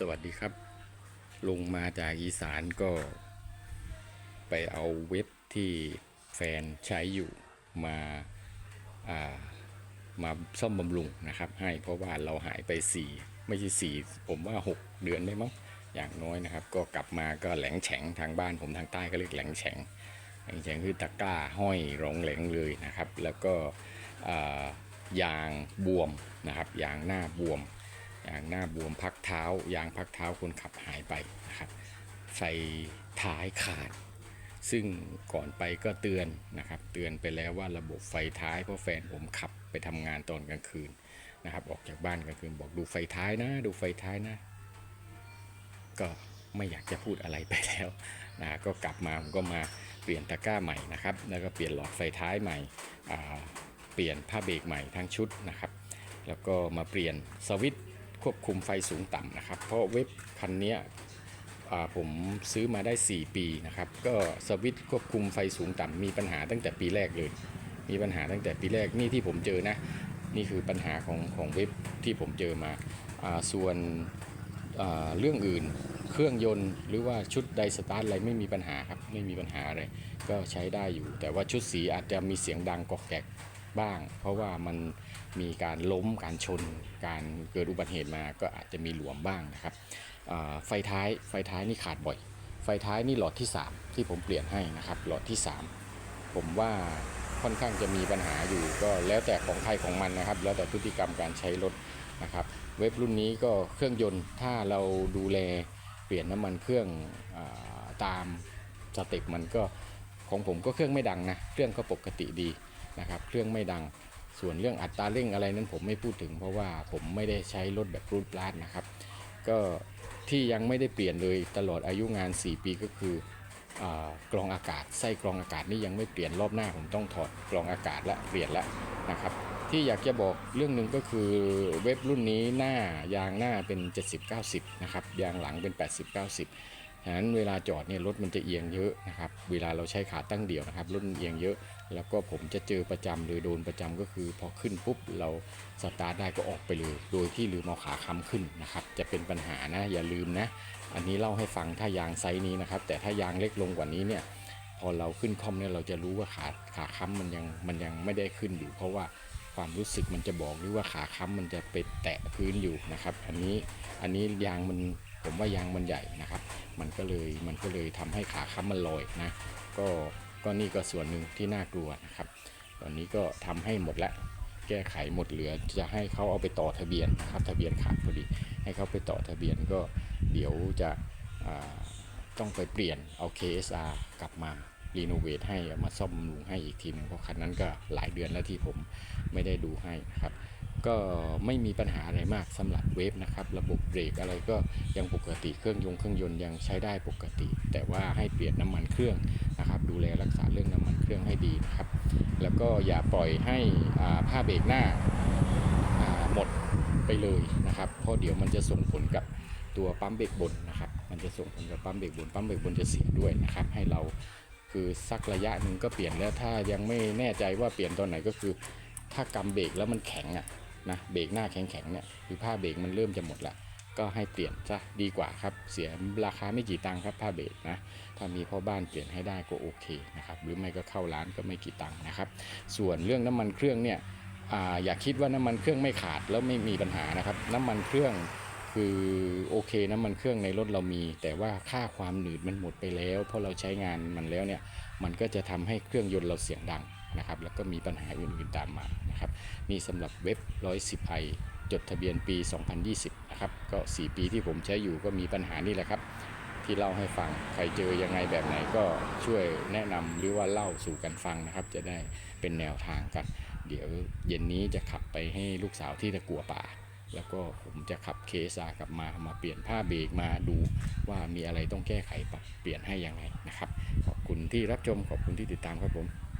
สวัสดีครับ ลงมาจากอีสานก็ ไปเอาเว็บที่แฟนใช้อยู่มาามาซ่อมบำรุงนะครับ ให้เพราะว่าเราหายไป 4 ไม่ใช่ 4 ผมว่า 6 เดือนได้มั้งอย่างน้อยนะครับ ก็กลับมาก็แหลงแฉงทางบ้านผมทางใต้ก็เรียกแหลงแฉงแหลงแฉงคือตะกร้าห้อยรองแหลงเลยนะครับ แล้วก็ายางบวมนะครับยางหน้าบวม ยางหน้าบวมพักเท้ายางพักเท้าคนขับหายไปนะครับไฟท้ายขาด ซึ่งก่อนไปก็เตือนนะครับ เตือนไปแล้วว่าระบบไฟท้ายเพราะแฟนผมขับไปทำงานตอนกลางคืนนะครับ ออกจากบ้านกลางคืนบอกดูไฟท้ายนะ ดูไฟท้ายนะ ก็ไม่อยากจะพูดอะไรไปแล้วนะก็กลับมาผมก็มาเปลี่ยนตะกร้าใหม่นะครับ แล้วก็เปลี่ยนหลอดไฟท้ายใหม่เปลี่ยนผ้าเบรกใหม่ทั้งชุดนะครับ แล้วก็มาเปลี่ยนสวิตช์ ควบคุมไฟสูงต่ำนะครับ เพราะเว็บคันเนี้ยผมซื้อมาได้ 4 ปีนะครับ ก็สวิตช์ควบคุมไฟสูงต่ำมีปัญหาตั้งแต่ปีแรกเลย มีปัญหาตั้งแต่ปีแรกนี่ที่ผมเจอนะ นี่คือปัญหาของของเว็บที่ผมเจอมาอส่วนเรื่องอื่นเครื่องยนต์หรือว่าชุดไดสตาร์ทอะไรไม่มีปัญหาครับ ไม่มีปัญหาอะไรก็ใช้ได้อยู่ แต่ว่าชุดสีอาจจะมีเสียงดังกอกแกก บ้าง เพราะว่ามันมีการล้มการชน การเกิดอุบัติเหตุมาก็อาจจะมีหลวมบ้างนะครับไฟท้ายไฟท้ายนี่ขาดบ่อย ไฟท้ายนี่หลอดที่ 3 ที่ผมเปลี่ยนให้นะครับหลอดที่ 3 ผมว่าค่อนข้างจะมีปัญหาอยู่ก็แล้วแต่ของใครของมันนะครับ แล้วแต่พฤติกรรมการใช้รถนะครับเว็บรุ่นนี้ก็เครื่องยนต์ถ้าเราดูแลเปลี่ยนน้ำมันเครื่องอตามสเต็ปมันก็ของผมก็เครื่องไม่ดังนะเครื่องก็ปกติดี นะครับ เครื่องไม่ดัง ส่วนเรื่องอัตราเร่งอะไรนั้นผมไม่พูดถึง เพราะว่าผมไม่ได้ใช้รถแบบรูดปลาดนะครับ ก็ที่ยังไม่ได้เปลี่ยนเลยตลอดอายุงาน 4 ปีก็คืออกรองอากาศไส้กรองอากาศนี่ยังไม่เปลี่ยนรอบหน้าผมต้องถอดกรองอากาศและเปลี่ยนแล้วนะครับ ที่อยากจะบอกเรื่องหนึ่งก็คือเว็บรุ่นนี้หน้ายางหน้าเป็น 70-90 นะครับยางหลังเป็น 80-90 ฉะนั้นเวลาจอดเนี่ยรถมันจะเอียงเยอะนะครับ เวลาเราใช้ขาตั้งเดี่ยวนะครับรถมันเอียงเยอะ แล้วก็ผมจะเจอประจำเลยโดนประจำก็คือ พอขึ้นปุ๊บเราสตาร์ทได้ก็ออกไปเลย โดยที่ลืมเอาขาค้ำขึ้นนะครับ จะเป็นปัญหานะอย่าลืมนะ อันนี้เล่าให้ฟังถ้ายางไซส์นี้นะครับ แต่ถ้ายางเล็กลงกว่านี้เนี่ยพอเราขึ้นคอมเนี่ยเราจะรู้ว่าขาขาค้ำมันยังมันยังไม่ได้ขึ้นอยู่ เพราะว่าความรู้สึกมันจะบอกหรือว่าขาค้ำมันจะไปแตะพื้นอยู่นะครับ อันนี้อันนี้ยางมัน ผมว่ายางมันใหญ่นะครับ มันก็เลยมันก็เลยทำให้ขาค้ำมันลอยนะ ก็ก็นี่ก็ส่วนหนึ่งที่น่ากลัวนะครับ ตอนนี้ก็ทำให้หมดละแก้ไขหมดเหลือจะให้เขาเอาไปต่อทะเบียนนะครับ ทะเบียนขาดพอดีให้เขาไปต่อทะเบียนก็เดี๋ยวจะต้องไปเปลี่ยนเอา KSR กลับมารีโนเวทให้มาซ่อมบำรุงให้อีกทีหนึงเพราะคันนั้นก็หลายเดือนแล้วที่ผมไม่ได้ดูให้นะครับ ก็ไม่มีปัญหาอะไรมากสำหรับเวฟนะครับ ระบบเบรกอะไรก็ยังปกติเครื่องยนต์เครื่องยนต์ยังใช้ได้ปกติ แต่ว่าให้เปลี่ยนน้ำมันเครื่องนะครับ ดูแลรักษาเรื่องน้ำมันเครื่องให้ดีนะครับ แล้วก็อย่าปล่อยให้ผ้าเบรกหน้าอ่าหมดไปเลยนะครับ เพราะเดี๋ยวมันจะส่งผลกับตัวปั๊มเบรกบนนะครับ มันจะส่งผลกับปั๊มเบรกบน ปั๊มเบรกบนจะเสียด้วยนะครับ ให้เราคือสักระยะหนึ่งก็เปลี่ยนแล้วถ้ายังไม่แน่ใจว่าเปลี่ยนตอนไหนก็คือ ถ้ากำเบรกแล้วมันแข็งอะ นะเบรกหน้าแข็งๆเนี่ยคือผ้าเบรกมันเริ่มจะหมดละก็ให้เปลี่ยนซะดีกว่าครับ เสียราคาไม่กี่ตังค์ครับผ้าเบรกนะถ้ามีพ่อบ้านเปลี่ยนให้ได้ก็โอเคนะครับหรือไม่ก็เข้าร้านก็ไม่กี่ตังค์นะครับ ส่วนเรื่องน้ำมันเครื่องเนี่ยออย่าคิดว่าน้ำมันเครื่องไม่ขาดแล้วไม่มีปัญหานะครับ น้ำมันเครื่องคือโอเคน้ำมันเครื่องในรถเรามี แต่ว่าค่าความหนืดมันหมดไปแล้ว เพราะเราใช้งานมันแล้วเนี่ยมันก็จะทำให้เครื่องยนต์เราเสียงดัง นะครับแล้วก็มีปัญหาอื่นๆตามมานะครับนี่สำหรับเว็บ 110i จดทะเบียนปี 2020 นะครับ ก็ 4 ปีที่ผมใช้อยู่ก็มีปัญหานี่แหละครับ ที่เล่าให้ฟัง ใครเจอยังไงแบบไหนก็ช่วยแนะนำหรือว่าเล่าสู่กันฟังนะครับ จะได้เป็นแนวทางกัน เดี๋ยวเย็นนี้จะขับไปให้ลูกสาวที่ตะกัวป่า แล้วก็ผมจะขับเคสากลับมามาเปลี่ยนผ้าเบรกมาดูว่ามีอะไรต้องแก้ไขปรับเปลี่ยนให้ยังไงนะครับ ขอบคุณที่รับชมขอบคุณที่ติดตามครับผม